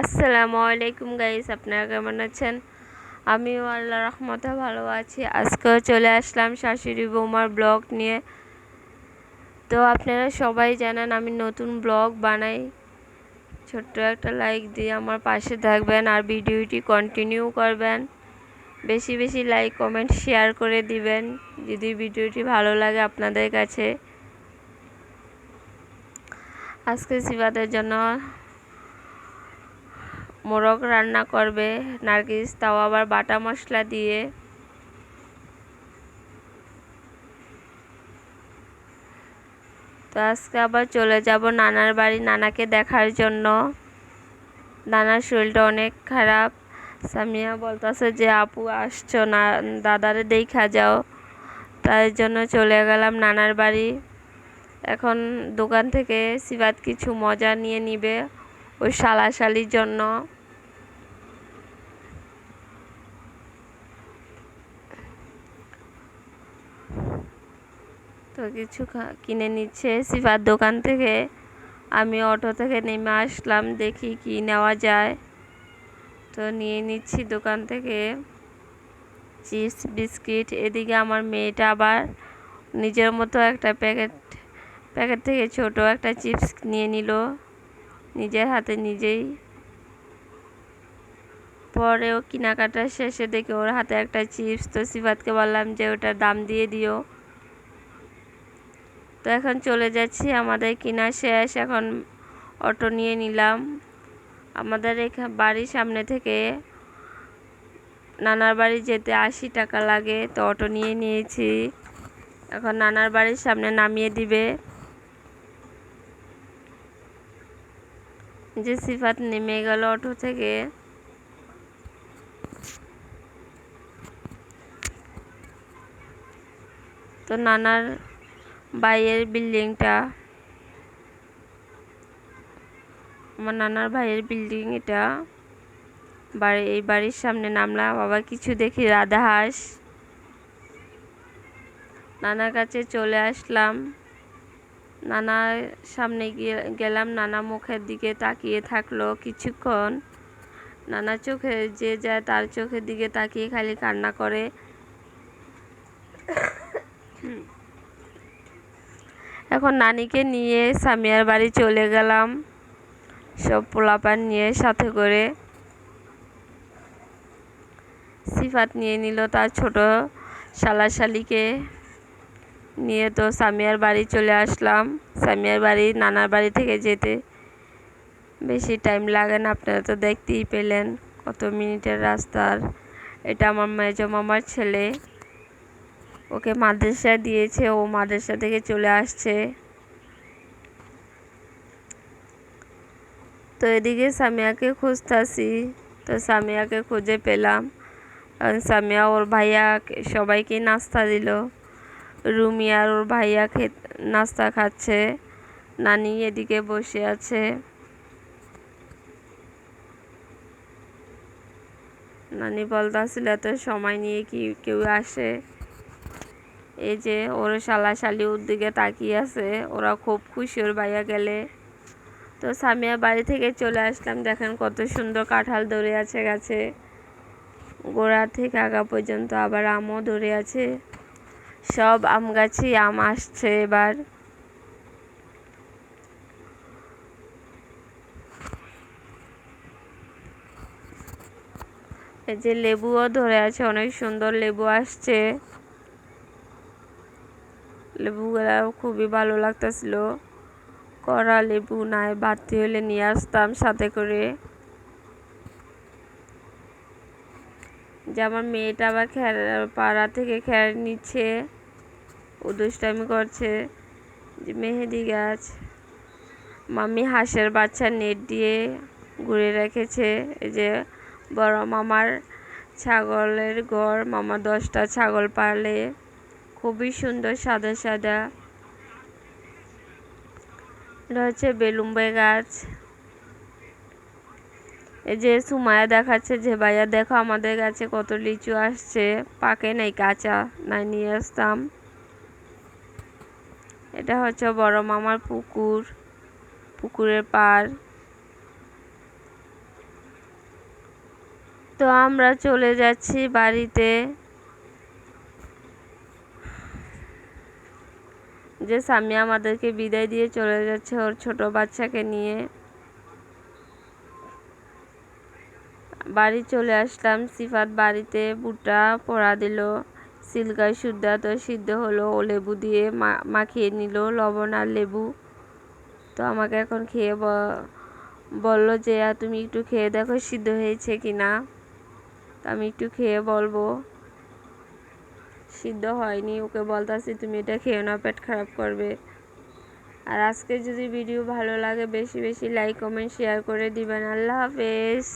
আসসালামু আলাইকুম গাইস, আপনারা কেমন আছেন? আমিও আল্লাহ রহমতে ভালো আছি। আজকেও চলে আসলাম শাশুড়ি বৌমার ব্লগ নিয়ে। তো আপনারা সবাই জানেন, আমি নতুন ব্লগ বানাই। ছোট্ট একটা লাইক দিয়ে আমার পাশে থাকবেন আর ভিডিওটি কন্টিনিউ করবেন। বেশি বেশি লাইক কমেন্ট শেয়ার করে দিবেন। যদি ভিডিওটি ভালো লাগে আপনাদের কাছে। আজকে সিবাদের জন্য মোরগ রান্না করবে, নার্গিস, তাও আবার বাটা মশলা দিয়ে। তো আজকে আবার চলে যাব নানার বাড়ি নানাকে দেখার জন্য। নানার শরীরটা অনেক খারাপ। সামিয়া বলতেছে যে, আপু, আসছো না, দাদারে দেখা যাও। তাই জন্য চলে গেলাম নানার বাড়ি। এখন দোকান থেকে সিবাত কিছু মজা নিয়ে নিবে। ওই শালাশালির জন্য। তো কিছু কিনে নিচ্ছে সিফার দোকান থেকে। আমি অটো থেকে নেমে আসলাম, দেখি কি নেওয়া যায়। তো নিয়ে নিচ্ছি দোকান থেকে। চিপস, বিস্কিট, এদিকে আমার মেয়েটা আবার নিজের মতো একটা প্যাকেট প্যাকেট থেকে ছোট একটা চিপস নিয়ে নিল। নিজের হাতে নিজেই। পরেও কেনাকাটা শেষে দেখে ওর হাতে একটা চিপস। তো সিফাতকে বললাম যে ওটার দাম দিয়ে দিও। তো এখন চলে যাচ্ছি আমাদের কিনা শেষ। এখন অটো নিয়ে নিলাম। আমাদের এখানে বাড়ির সামনে থেকে নানার বাড়ি যেতে আশি টাকা লাগে। তো অটো নিয়ে নিয়েছি। এখন নানার বাড়ির সামনে নামিয়ে দিবে। যে সিফাত নেমে গেল অটো থেকে। তো নানার ভাইয়ের বিল্ডিংটা, আমার নানার ভাইয়ের বিল্ডিং এটা। বাড়ি, এই বাড়ির সামনে নামলাম আবার কিছু দেখি রাধা হাঁস। নানার কাছে চলে আসলাম। নানার সামনে গিয়ে গেলাম, নানা মুখের দিকে তাকিয়ে থাকল কিছুক্ষণ। নানা চোখে, যে যায় তার চোখের দিকে তাকিয়ে খালি কান্না করে। এখন নানিকে নিয়ে সামিয়ার বাড়ি চলে গেলাম, সব পোলাপান নিয়ে সাথে করে। সিফাত নিয়ে নিল তার ছোট শালাশালিকে নিয়ে তো সামিয়ার বাড়ি চলে আসলাম। সামিয়ার বাড়ি, নানার বাড়ি থেকে যেতে বেশি টাইম লাগে না, আপনারা তো দেখতেই পেলেন কত মিনিটের রাস্তার এটা আমার মেজ মামার ছেলে, ওকে মাদ্রাসা দিয়েছে, ও মাদ্রাসা থেকে চলে আসছে। তো এদিকে সামিয়াকে খুঁজতেছি, তো সামিয়াকে খুঁজে পেলাম। কারণ সামিয়া ওর ভাইয়া সবাইকে নাস্তা দিল। রুমি আর ওর ভাইয়া খে নাস্তা খাচ্ছে। নানি এদিকে বসে আছে। নানি বলতেছিল, এত সময় নিয়ে কি কেউ আসে? এই যে ওর শালা শালি ওর দিকে তাকিয়ে আছে। ওরা খুব খুশি ওর ভাইয়া গেলে। তো সামিয়া বাড়ি থেকে চলে আসলাম। দেখেন কত সুন্দর কাঁঠাল ধরে আছে গাছে। গোড়া থেকে আগা পর্যন্ত আবার আমও ধরে আছে। সব আম গাছই আম আসছে এবার। এই যে লেবুও ধরে আছে, অনেক সুন্দর লেবু আসছে। লেবু লেবুগুলা খুবই ভালো লাগতেছিল। কড়া লেবু নাই, বাড়তি হলে নিয়ে আসতাম সাথে করে। যে আমার মেয়েটা আবার খের পাড়া থেকে খের নিচ্ছে, ও দুষ্টামি করছে, যে মেহেদি গাছ। মামি হাঁসের বাচ্চা নেট দিয়ে ঘুরে রেখেছে, এই যে বড় মামার ছাগলের ঘর, মামা দশটা ছাগল পালে, খুবই সুন্দর সাদা সাদা। এটা হচ্ছে বেলুম্বে গাছ। এই যে সুমায়া দেখাচ্ছে, যে ভাইয়া দেখো আমাদের গাছে কত লিচু আসছে। পাকে নাই কাঁচা, নাই নিয়ে আসতাম। এটা হচ্ছে বড় মামার পুকুর, পুকুরের পাড়। তো আমরা চলে যাচ্ছি বাড়িতে। যে স্বামী আমাদেরকে বিদায় দিয়ে চলে যাচ্ছে ওর ছোট বাচ্চাকে নিয়ে। বাড়ি চলে আসলাম। সিফাত বাড়িতে বুটা, পড়া দিল সিলকায় সুদ্ধা তো সিদ্ধ হলো। ও লেবু দিয়ে মাখিয়ে নিল, লবণ আর লেবু। তো আমাকে এখন খেয়ে বলল যে তুমি একটু খেয়ে দেখো সিদ্ধ হয়েছে কি না আমি একটু খেয়ে বলব, সিদ্ধ হয়নি। ওকে বলতাছি, তুমি এটা খেয়ে না পেট খারাপ করবে। আর আজকে যদি ভিডিও ভালো লাগে, বেশি বেশি লাইক, কমেন্ট, শেয়ার করে দিবেন। আল্লাহ হাফেজ।